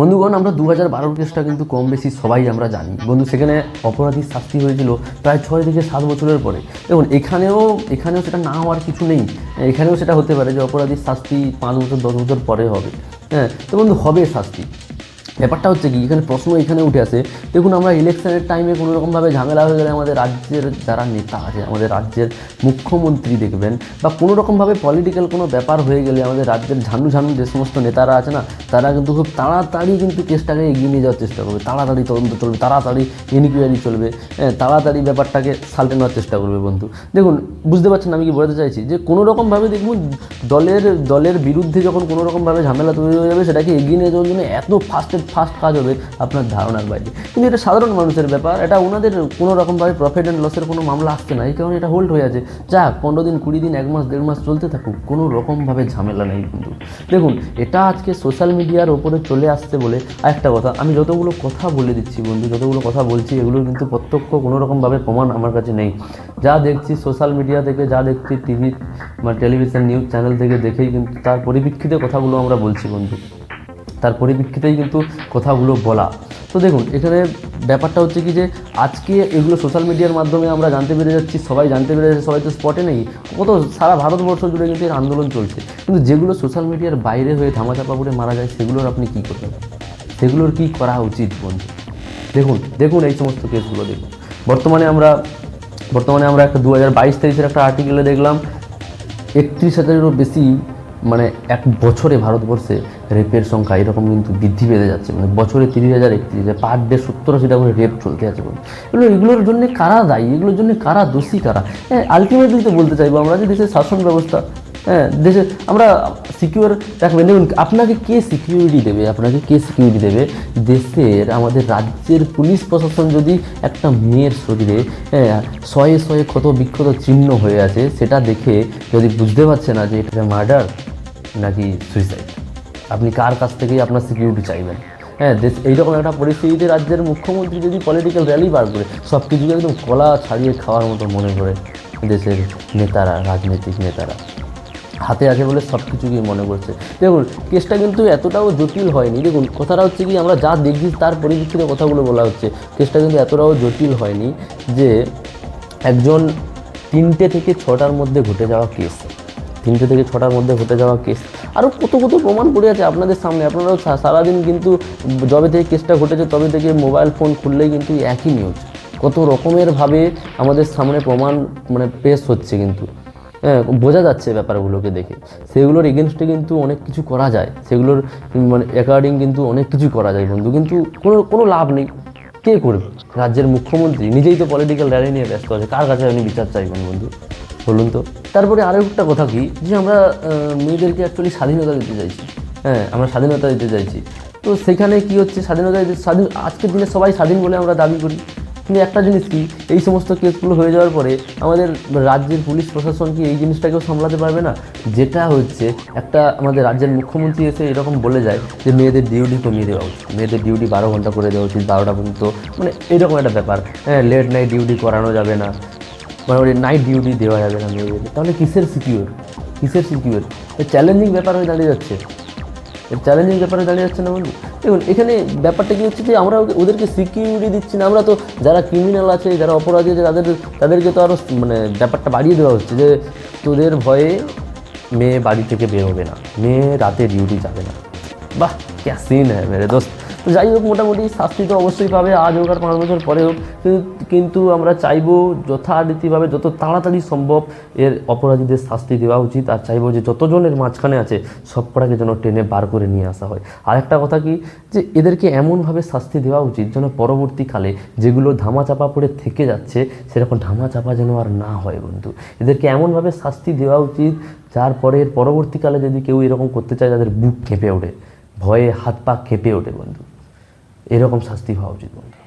বন্ধুগণ, আমরা দু হাজার বারোর কেসটা কিন্তু কম বেশি সবাই আমরা জানি। বন্ধু, সেখানে অপরাধীর শাস্তি হয়েছিল প্রায় ছয় থেকে সাত বছরের পরে। এবং এখানেও এখানেও সেটা না হওয়ার কিছু নেই। এখানেও সেটা হতে পারে যে অপরাধীর শাস্তি পাঁচ বছর, দশ বছর পরে হবে। হ্যাঁ তো বন্ধু, হবে শাস্তি। ব্যাপারটা হচ্ছে কি, এখানে প্রশ্ন এখানে উঠে আসে, দেখুন আমরা ইলেকশনের টাইমে কোনো রকমভাবে ঝামেলা হয়ে গেলে আমাদের রাজ্যের যারা নেতা আছে, আমাদের রাজ্যের মুখ্যমন্ত্রী দেখবেন, বা কোনো রকমভাবে পলিটিক্যাল কোনো ব্যাপার হয়ে গেলে আমাদের রাজ্যের ঝানু ঝানু যে সমস্ত নেতারা আছে না, তারা কিন্তু খুব তাড়াতাড়ি কিন্তু কেসটাকে এগিয়ে নিয়ে যাওয়ার চেষ্টা করবে, তাড়াতাড়ি তদন্ত চলবে, তাড়াতাড়ি ইনকোয়ারি চলবে হ্যাঁ তাড়াতাড়ি ব্যাপারটাকে সালটে নেওয়ার চেষ্টা করবে বন্ধু। দেখুন, বুঝতে পারছেন আমি কি বলতে চাইছি? যে কোনো রকমভাবে দেখুন, দলের দলের বিরুদ্ধে যখন কোনো রকমভাবে ঝামেলা তৈরি হয়ে যাবে, সেটাকে এগিয়ে নিয়ে যাওয়ার জন্য এত ফাস্টের ফাস্ট কাজ হবে আপনার ধারণার বাইরে। কিন্তু এটা সাধারণ মানুষের ব্যাপার, এটা ওনাদের কোনো রকমভাবে প্রফিট অ্যান্ড লসের কোনো মামলা আসছে না, এই কারণে এটা হোল্ড হয়ে আছে। যাক, পনেরো দিন, কুড়ি দিন, এক মাস, দেড় মাস চলতে থাকুক, কোনো রকমভাবে ঝামেলা নেই কিন্তু। দেখুন, এটা আজকে সোশ্যাল মিডিয়ার ওপরে চলে আসছে বলে আরেকটা কথা, আমি যতগুলো কথা বলে দিচ্ছি বন্ধু, যতগুলো কথা বলছি এগুলো কিন্তু প্রত্যক্ষ কোনো রকমভাবে প্রমাণ আমার কাছে নেই। যা দেখছি সোশ্যাল মিডিয়া থেকে, যা দেখছি টিভি বা টেলিভিশন নিউজ চ্যানেল থেকে দেখেই কিন্তু তার পরিপ্রেক্ষিতে কথাগুলো আমরা বলছি বন্ধু। তার পরিপ্রেক্ষিতেই কিন্তু কথাগুলো বলা। তো দেখুন, এখানে ব্যাপারটা হচ্ছে কি যে, আজকে এগুলো সোশ্যাল মিডিয়ার মাধ্যমে আমরা জানতে পেরে যাচ্ছি, সবাই জানতে পেরে যাচ্ছে, সবাই তো স্পটে নেই। কত সারা ভারতবর্ষ জুড়ে কিন্তু এর আন্দোলন চলছে। কিন্তু যেগুলো সোশ্যাল মিডিয়ার বাইরে হয়ে ধামাচাপা করে মারা যায়, সেগুলোর আপনি কী করবেন? সেগুলোর কী করা উচিত বন্ধু? দেখুন দেখুন এই সমস্ত কেসগুলো দেখুন। বর্তমানে আমরা বর্তমানে আমরা একটা দু হাজার বাইশ তেইশের একটা আর্টিকেলে দেখলাম, একত্রিশ হাজারেরও বেশি মানে এক বছরে ভারতবর্ষে রেপের সংখ্যা এরকম কিন্তু বৃদ্ধি পেতে যাচ্ছে। মানে বছরে তিরিশ হাজার একত্রিশ পার ডে সত্তর আশিটা করে রেপ চলতে আছে বলে এগুলো এগুলোর জন্য কারা দায়ী? এগুলোর জন্য কারা দোষী কারা? হ্যাঁ আলটিমেটলি তো বলতে চাইব আমরা যে দেশের শাসন ব্যবস্থা হ্যাঁ দেশে আমরা সিকিউর রাখবেন দেখুন আপনাকে কে সিকিউরিটি দেবে? আপনাকে কে সিকিউরিটি দেবে? দেশের আমাদের রাজ্যের পুলিশ প্রশাসন যদি একটা মেয়ের শরীরে হ্যাঁ, শয়ে শয়ে ক্ষত বিক্ষত চিহ্ন হয়ে আছে সেটা দেখে যদি বুঝতে পারছে না যে এটা মার্ডার নাকি সুইসাইড আপনি কার কাছ থেকেই আপনার সিকিউরিটি চাইবেন? হ্যাঁ দেশ, এইরকম একটা পরিস্থিতিতে রাজ্যের মুখ্যমন্ত্রী যদি পলিটিক্যাল র্যালি বার করে সব কিছুকে একদম কলা ছাড়িয়ে খাওয়ার মতো মনে করে দেশের নেতারা, রাজনৈতিক নেতারা। হাতে আছে বলে সব কিছুকেই মনে করছে। দেখুন, কেসটা কিন্তু এতটাও জটিল হয়নি। দেখুন, কথাটা হচ্ছে কি, আমরা যা দেখছি তার পরিপ্রেক্ষিতে কথাগুলো বলা হচ্ছে। কেসটা কিন্তু এতটাও জটিল হয়নি যে একজন তিনটে থেকে ছটার মধ্যে ঘটে যাওয়া কেস। তিনটে থেকে ছটার মধ্যে হতে যাওয়া কেস আরও কত কত প্রমাণ পড়ে আছে আপনাদের সামনে। আপনারাও সারাদিন কিন্তু যবে থেকে কেসটা ঘটেছে, তবে থেকে মোবাইল ফোন খুললেই কিন্তু একই নিউজ কত রকমের ভাবে আমাদের সামনে প্রমাণ মানে পেশ হচ্ছে কিন্তু। হ্যাঁ বোঝা যাচ্ছে ব্যাপারগুলোকে দেখে। সেগুলোর এগেনস্টে কিন্তু অনেক কিছু করা যায়। সেগুলোর মানে অ্যাকর্ডিং কিন্তু অনেক কিছু করা যায় বন্ধু। কিন্তু কোনো কোনো লাভ নেই। কে করবে? রাজ্যের মুখ্যমন্ত্রী নিজেই তো পলিটিক্যাল র্যালি নিয়ে ব্যস্ত আছে। কার কাছে আপনি বিচার চাইবেন বন্ধু? বলুন তো। তারপরে আরও একটা কথা কি? যে আমরা মেয়েদেরকে অ্যাকচুয়ালি স্বাধীনতা দিতে চাইছি। হ্যাঁ আমরা স্বাধীনতা দিতে চাইছি। তো সেখানে কি হচ্ছে? স্বাধীনতা স্বাধীন, আজকের দিনে সবাই স্বাধীন বলে আমরা দাবি করি। কিন্তু একটা জিনিস কি? এই সমস্ত কেসগুলো হয়ে যাওয়ার পরে আমাদের রাজ্যের পুলিশ প্রশাসন কি এই জিনিসটাকেও সামলাতে পারবে না? যেটা হচ্ছে, একটা আমাদের রাজ্যের মুখ্যমন্ত্রী এসে এরকম বলে যায় যে, মেয়েদের ডিউটি কমিয়ে দেওয়া উচিত। মেয়েদের ডিউটি বারো ঘণ্টা করে দেওয়া উচিত, বারোটা পর্যন্ত। মানে এরকম একটা ব্যাপার। হ্যাঁ লেট নাইট ডিউটি করানো যাবে না। মানে ওই নাইট ডিউটি দেওয়া যাবে না মেয়েদের। তাহলে কিসের সিকিউর কিসের সিকিউর চ্যালেঞ্জিং ব্যাপার হয়ে দাঁড়িয়ে যাচ্ছে। চ্যালেঞ্জিং ব্যাপারে দাঁড়িয়ে যাচ্ছে না বন্ধু দেখুন, এখানে ব্যাপারটা কি হচ্ছে যে আমরা ওদেরকে সিকিউরিটি দিচ্ছি না। আমরা তো যারা ক্রিমিনাল আছে, যারা অপরাধী আছে, তাদের তাদেরকে তো আরও মানে ব্যাপারটা বাড়িয়ে দেওয়া হচ্ছে যে তোদের ভয়ে মেয়ে বাড়ি থেকে বের হবে না। মেয়ে রাতে ডিউটি যাবে না। বাহ, ক্যা সিন হ্যাঁ মেরে দোস্ত। তো যাই হোক, মোটামুটি শাস্তি তো অবশ্যই পাবে। আজ হোক আর পাঁচ বছর পরে হোক। কিন্তু- কিন্তু আমরা চাইব যথারীতিভাবে যত তাড়াতাড়ি সম্ভব এর অপরাধীদের শাস্তি দেওয়া উচিত, আর চাইব যে যতজনের মাঝখানে আছে সব কটাকে যেন টেনে বার করে নিয়ে আসা হয়। আর একটা কথা কি? যে এদেরকে এমনভাবে শাস্তি দেওয়া উচিত যেন পরবর্তীকালে যেগুলো ধামাচাপা পড়ে থেকে যাচ্ছে, সেরকম ধামাচাপা যেন আর না হয় বন্ধু। এদেরকে এমনভাবে শাস্তি দেওয়া উচিত, যার পরে পরবর্তীকালে যদি কেউ এরকম করতে চায় তাদের বুক কেঁপে ওঠে, ভয়ে হাত পা কেঁপে ওঠে বন্ধু। এরকম শাস্তি হওয়া উচিত বন্ধু।